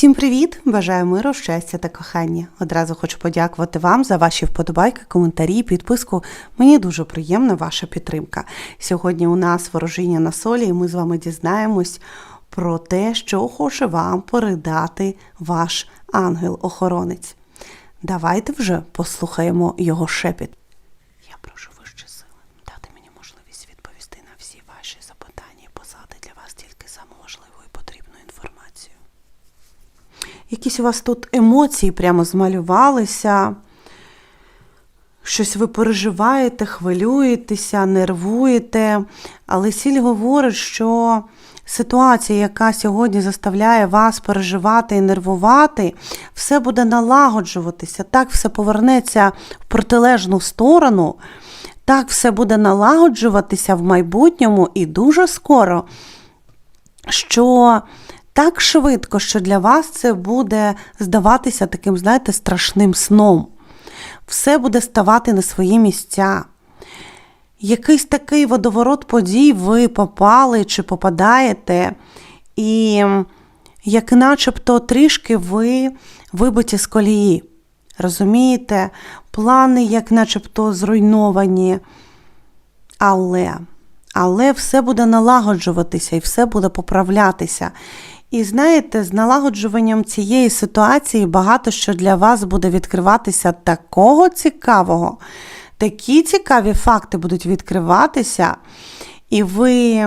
Всім привіт! Бажаю миру, щастя та кохання. Одразу хочу подякувати вам за ваші вподобайки, коментарі, підписку. Мені дуже приємна ваша підтримка. Сьогодні у нас ворожіння на солі, і ми з вами дізнаємось про те, що хоче вам передати ваш ангел-охоронець. Давайте вже послухаємо його шепіт. Я прошу вище сили дати мені можливість відповісти на всі ваші запитання і послати для вас тільки саму важливу і потрібну інформацію. Якісь у вас тут емоції прямо змалювалися. Щось ви переживаєте, хвилюєтеся, нервуєте. Але сіль говорить, що ситуація, яка сьогодні заставляє вас переживати і нервувати, все буде налагоджуватися, так все повернеться в протилежну сторону, так все буде налагоджуватися в майбутньому і дуже скоро, що так швидко, що для вас це буде здаватися таким, знаєте, страшним сном. Все буде ставати на свої місця. Якийсь такий водоворот подій ви попали чи попадаєте, і як начебто трішки ви вибиті з колії. Розумієте, плани, як начебто зруйновані. Але, але все буде налагоджуватися і все буде поправлятися. І знаєте, з налагоджуванням цієї ситуації багато що для вас буде відкриватися такого цікавого. Такі цікаві факти будуть відкриватися, і ви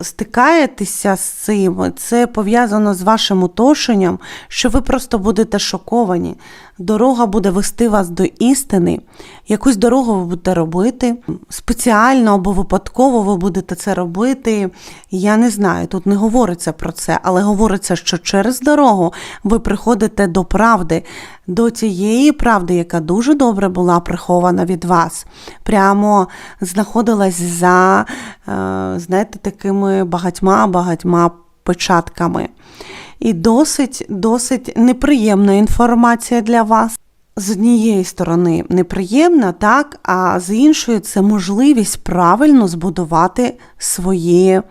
стикаєтеся з цим. Це пов'язано з вашим оточенням, що ви просто будете шоковані. Дорога буде вести вас до істини. Якусь дорогу ви будете робити спеціально або випадково ви будете це робити. Я не знаю, тут не говориться про це, але говориться, що через дорогу ви приходите до правди, до тієї правди, яка дуже добре була прихована від вас. Прямо знаходилась за, е, знаєте, такими багатьма-багатьма печатками. І досить, досить неприємна інформація для вас. З однієї сторони неприємна, так, а з іншої це можливість правильно збудувати свої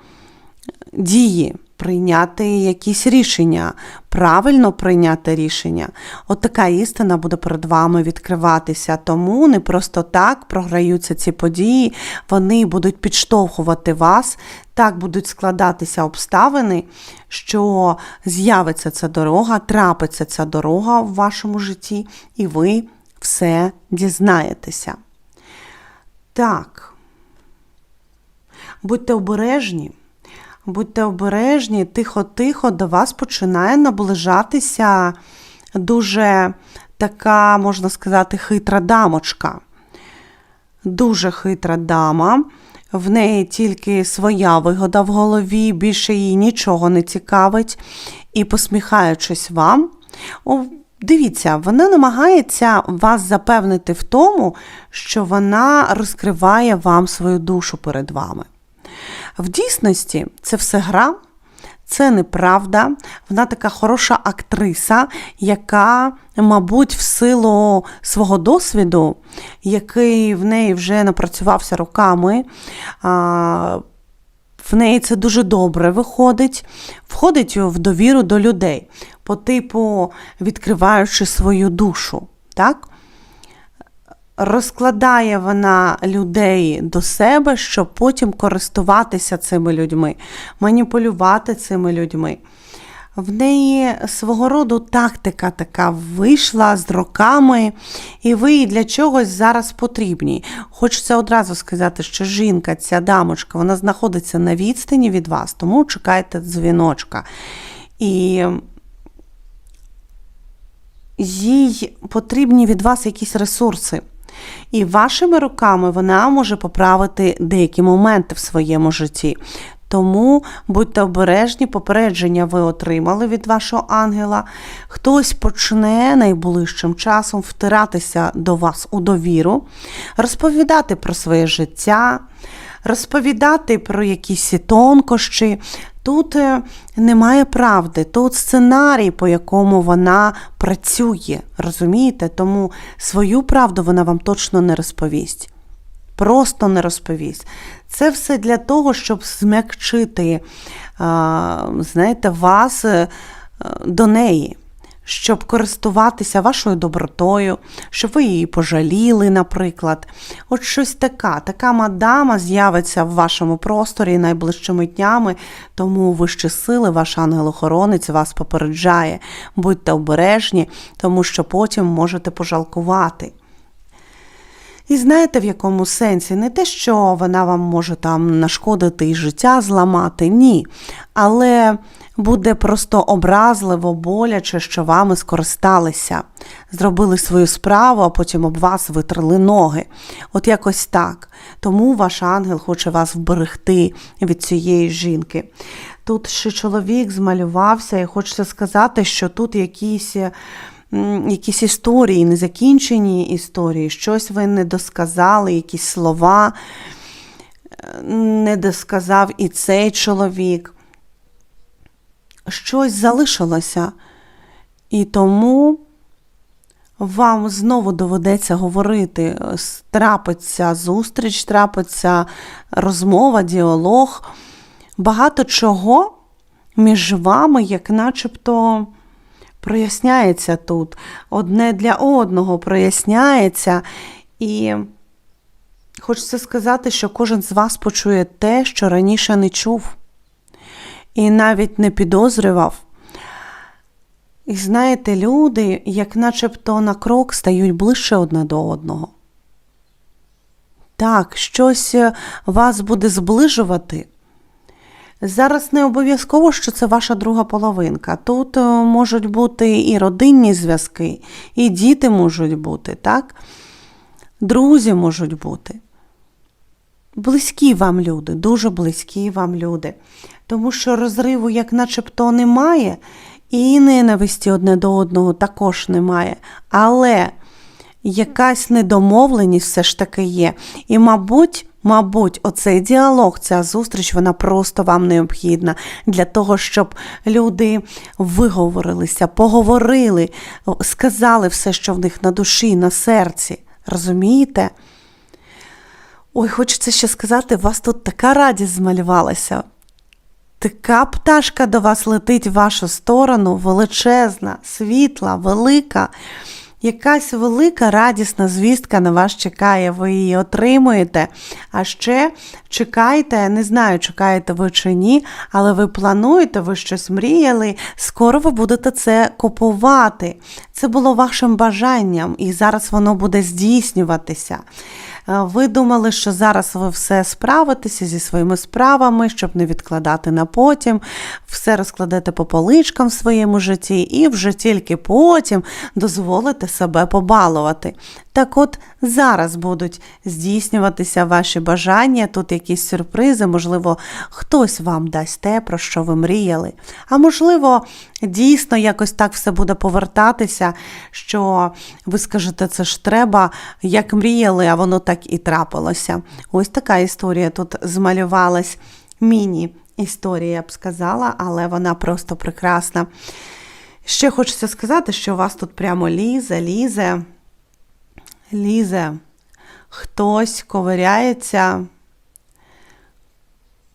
дії, прийняти якісь рішення, правильно прийняти рішення. От така істина буде перед вами відкриватися. Тому не просто так програються ці події, вони будуть підштовхувати вас, так будуть складатися обставини, що з'явиться ця дорога, трапиться ця дорога в вашому житті, і ви все дізнаєтеся. Так, будьте обережні. Будьте обережні, тихо-тихо до вас починає наближатися дуже така, можна сказати, хитра дамочка. Дуже хитра дама. В неї тільки своя вигода в голові, більше їй нічого не цікавить. І посміхаючись вам, дивіться, вона намагається вас запевнити в тому, що вона розкриває вам свою душу перед вами. В дійсності це все гра, це неправда. Вона така хороша актриса, яка, мабуть, в силу свого досвіду, який в неї вже напрацювався роками, в неї це дуже добре виходить, входить в довіру до людей, по типу відкриваючи свою душу. так? Розкладає вона людей до себе, щоб потім користуватися цими людьми, маніпулювати цими людьми. В неї свого роду тактика така вийшла з роками, і ви їй для чогось зараз потрібні. Хочеться одразу сказати, що жінка, ця дамочка, вона знаходиться на відстані від вас, тому чекайте дзвіночка. І їй потрібні від вас якісь ресурси. І вашими руками вона може поправити деякі моменти в своєму житті. Тому будьте обережні, попередження ви отримали від вашого ангела. Хтось почне найближчим часом втиратися до вас у довіру, розповідати про своє життя, розповідати про якісь тонкощі. Тут е, немає правди, тут сценарій, по якому вона працює. Розумієте? Тому свою правду вона вам точно не розповість. Просто не розповість. Це все для того, щоб змягчити, знаєте, вас, е, до неї, щоб користуватися вашою добротою, щоб ви її пожаліли, наприклад. От щось така, така мадама з'явиться в вашому просторі найближчими днями, тому вищі сили, ваш ангел-охоронець вас попереджає. Будьте обережні, тому що потім можете пожалкувати. І знаєте, в якому сенсі? Не те, що вона вам може там нашкодити і життя зламати, ні. Але буде просто образливо, боляче, що вами скористалися, зробили свою справу, а потім об вас витерли ноги. От якось так. Тому ваш ангел хоче вас вберегти від цієї жінки. Тут ще чоловік змалювався, і хочеться сказати, що тут якісь якісь історії, незакінчені історії, щось ви не досказали, якісь слова е, не досказав і цей чоловік. Щось залишилося. І тому вам знову доведеться говорити, трапиться зустріч, трапиться розмова, діалог. Багато чого між вами, як начебто проясняється тут, одне для одного проясняється. І хочеться сказати, що кожен з вас почує те, що раніше не чув, і навіть не підозрював. І знаєте, люди, як начебто на крок, стають ближче одне до одного. Так, щось вас буде зближувати. Зараз не обов'язково, що це ваша друга половинка. Тут е, можуть бути і родинні зв'язки, і діти можуть бути, так? Друзі можуть бути. Близькі вам люди, дуже близькі вам люди. Тому що розриву, як начебто, немає, і ненависті одне до одного також немає. Але якась недомовленість все ж таки є. І, мабуть, Мабуть, оцей діалог, ця зустріч, вона просто вам необхідна для того, щоб люди виговорилися, поговорили, сказали все, що в них на душі, на серці. Розумієте? Ой, хочеться ще сказати, у вас тут така радість змалювалася. Така пташка до вас летить в вашу сторону, величезна, світла, велика. Якась велика радісна звістка на вас чекає, ви її отримуєте. А ще чекайте, не знаю, чекаєте ви чи ні, але ви плануєте, ви щось мріяли, скоро ви будете це купувати. Це було вашим бажанням, і зараз воно буде здійснюватися. Е, ви думали, що зараз ви все справитеся зі своїми справами, щоб не відкладати на потім, все розкладете по поличкам в своєму житті, і вже тільки потім дозволите себе побалувати. Так от зараз будуть здійснюватися ваші бажання, тут якісь сюрпризи, можливо, хтось вам дасть те, про що ви мріяли. А можливо, дійсно якось так все буде повертатися, що ви скажете, це ж треба, як мріяли, а воно так і трапилося. Ось така історія тут змалювалась. Міні-історія, я б сказала, але вона просто прекрасна. Ще хочеться сказати, що у вас тут прямо лізе, лізе лізе, хтось ковиряється,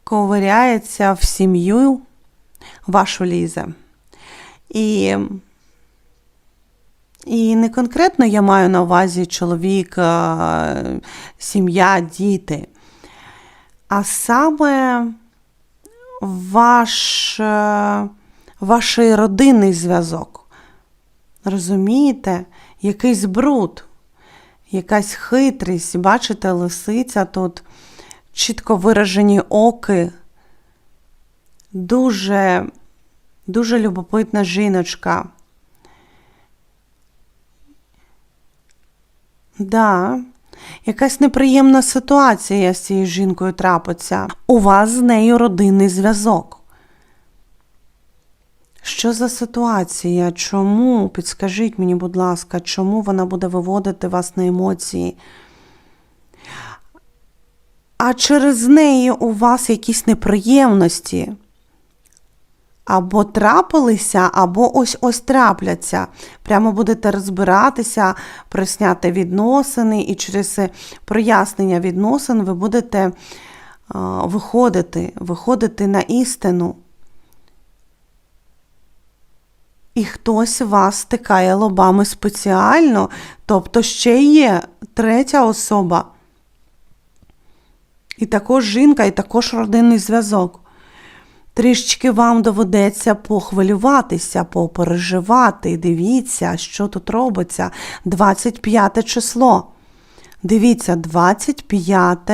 ковиряється в сім'ю вашу лізе. І і не конкретно я маю на увазі чоловік, сім'я, діти, а саме ваш, ваш родинний зв'язок. Розумієте, якийсь бруд якась хитрість. Бачите, лисиця тут чітко виражені оки, дуже, дуже любопитна жіночка. Да, якась неприємна ситуація з цією жінкою трапиться. У вас з нею родинний зв'язок. Що за ситуація? Чому? Підскажіть мені, будь ласка, чому вона буде виводити вас на емоції? А через неї у вас якісь неприємності? Або трапилися, або ось ось трапляться. Прямо будете розбиратися, присняти відносини, і через прояснення відносин ви будете виходити, виходити на істину. і хтось вас стикає лобами спеціально, тобто ще є третя особа. І також жінка, і також родинний зв'язок. Трішечки вам доведеться похвилюватися, попереживати. Дивіться, що тут робиться. 25 число. Дивіться, 25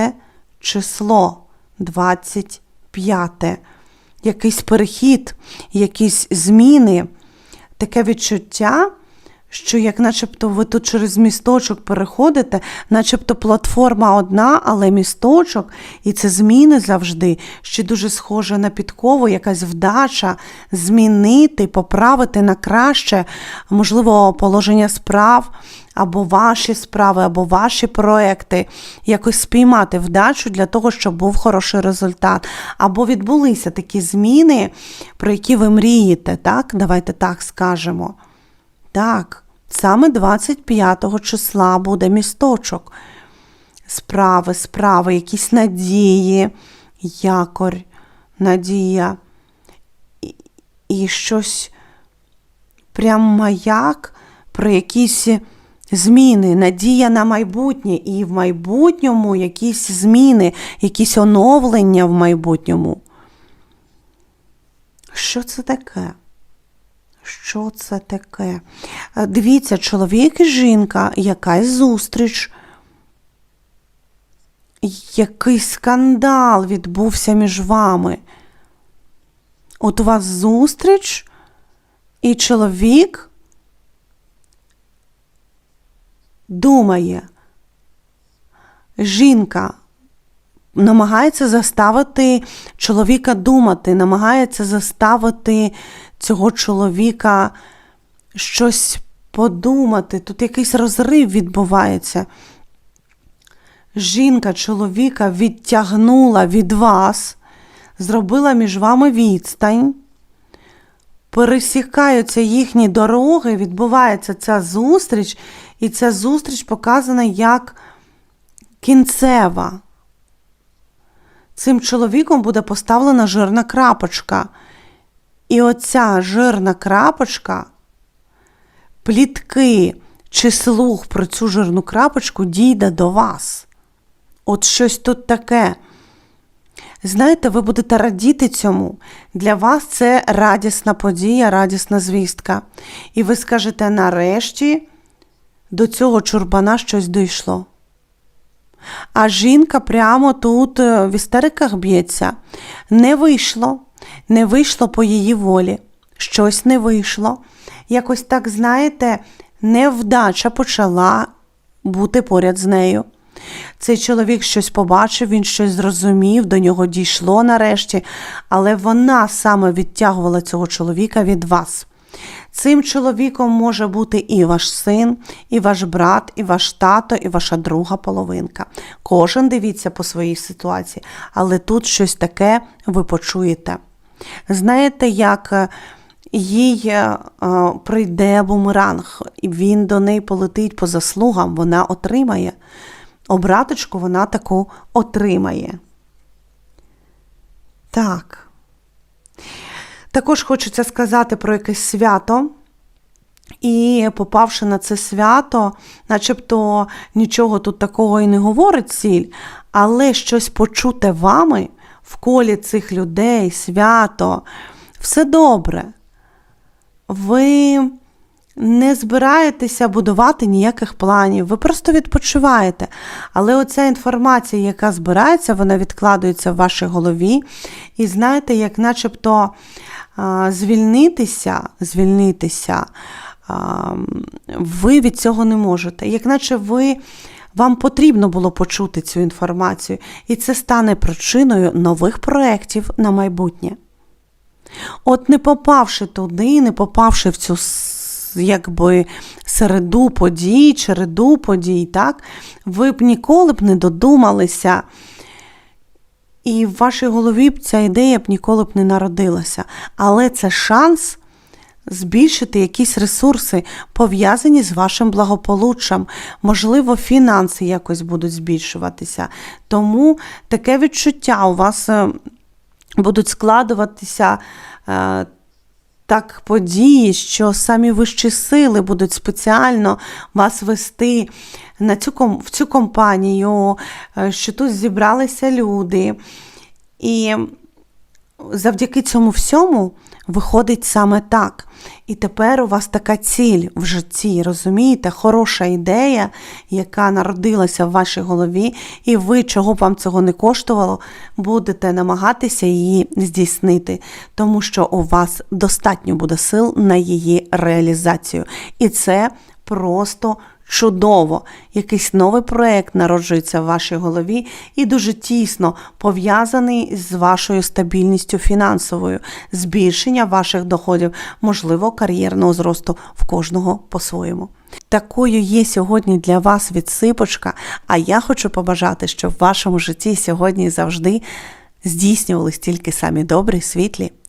число. 25. Якийсь перехід, якісь зміни. Таке відчуття, що як начебто ви тут через місточок переходите, начебто платформа одна, але місточок, і це зміни завжди, ще дуже схоже на підкову, якась вдача змінити, поправити на краще, можливо, положення справ, або ваші справи, або ваші проекти, якось спіймати вдачу для того, щоб був хороший результат. Або відбулися такі зміни, про які ви мрієте, так? Давайте так скажемо. Так, саме 25 числа буде місточок. Справи, справи, якісь надії, якорь, надія. І, і щось прям маяк про якісь зміни, надія на майбутнє, і в майбутньому якісь зміни, якісь оновлення в майбутньому. Що це таке? Що це таке? Е, Дивіться, чоловік і жінка, якась зустріч, який скандал відбувся між вами. От у вас зустріч, і чоловік думає, жінка намагається заставити чоловіка думати, намагається заставити цього чоловіка щось подумати. Тут якийсь розрив відбувається. Жінка чоловіка відтягнула від вас, зробила між вами відстань. Пересікаються їхні дороги, відбувається ця зустріч, і ця зустріч показана як кінцева. Цим чоловіком буде поставлена жирна крапочка. І оця жирна крапочка, плітки чи слух про цю жирну крапочку дійде до вас. От щось тут таке. Знаєте, ви будете радіти цьому. Для вас це радісна подія, радісна звістка. І ви скажете, нарешті до цього чурбана щось дійшло. А жінка прямо тут е, в істериках б'ється. Не вийшло, не вийшло по її волі. Щось не вийшло. Якось так, знаєте, невдача почала бути поряд з нею. Цей чоловік щось побачив, він щось зрозумів, до нього дійшло нарешті, але вона саме відтягувала цього чоловіка від вас. Цим чоловіком може бути і ваш син, і ваш брат, і ваш тато, і ваша друга половинка. Кожен дивіться по своїй ситуації, але тут щось таке ви почуєте. Знаєте, як е, їй е, е, прийде бумеранг, і він до неї полетить по заслугам, вона отримає. Обраточку вона таку отримає. Так. Також хочеться сказати про якесь свято. І попавши на це свято, начебто нічого тут такого і не говорить ціль, але щось почуте вами в колі цих людей, свято, все добре. Ви не збираєтеся будувати ніяких планів, ви просто відпочиваєте. Але оця інформація, яка збирається, вона відкладується в вашій голові. І знаєте, як начебто звільнитися, звільнитися, ви від цього не можете. Як наче ви. Вам потрібно було почути цю інформацію, і це стане причиною нових проєктів на майбутнє. От не попавши туди, не попавши в цю якби середу подій, череду подій, так, ви б ніколи б не додумалися. І в вашій голові б ця ідея б ніколи б не народилася. Але це шанс збільшити якісь ресурси, пов'язані з вашим благополуччям. Можливо, фінанси якось будуть збільшуватися. Тому таке відчуття у вас е, будуть складуватися. Так події, що самі вищі сили будуть спеціально вас вести на цю, в цю компанію, е, що тут зібралися люди. І завдяки цьому всьому виходить саме так. І тепер у вас така ціль в житті, розумієте? Хороша ідея, яка народилася в вашій голові, і ви, чого б вам цього не коштувало, будете намагатися її здійснити, тому що у вас достатньо буде сил на її реалізацію. І це просто чудово. Якийсь новий проект народжується в вашій голові і дуже тісно пов'язаний з вашою стабільністю фінансовою, збільшення ваших доходів, можливо, кар'єрного зросту в кожного по-своєму. Такою є сьогодні для вас відсипочка, а я хочу побажати, щоб в вашому житті сьогодні завжди здійснювались тільки самі добрі, світлі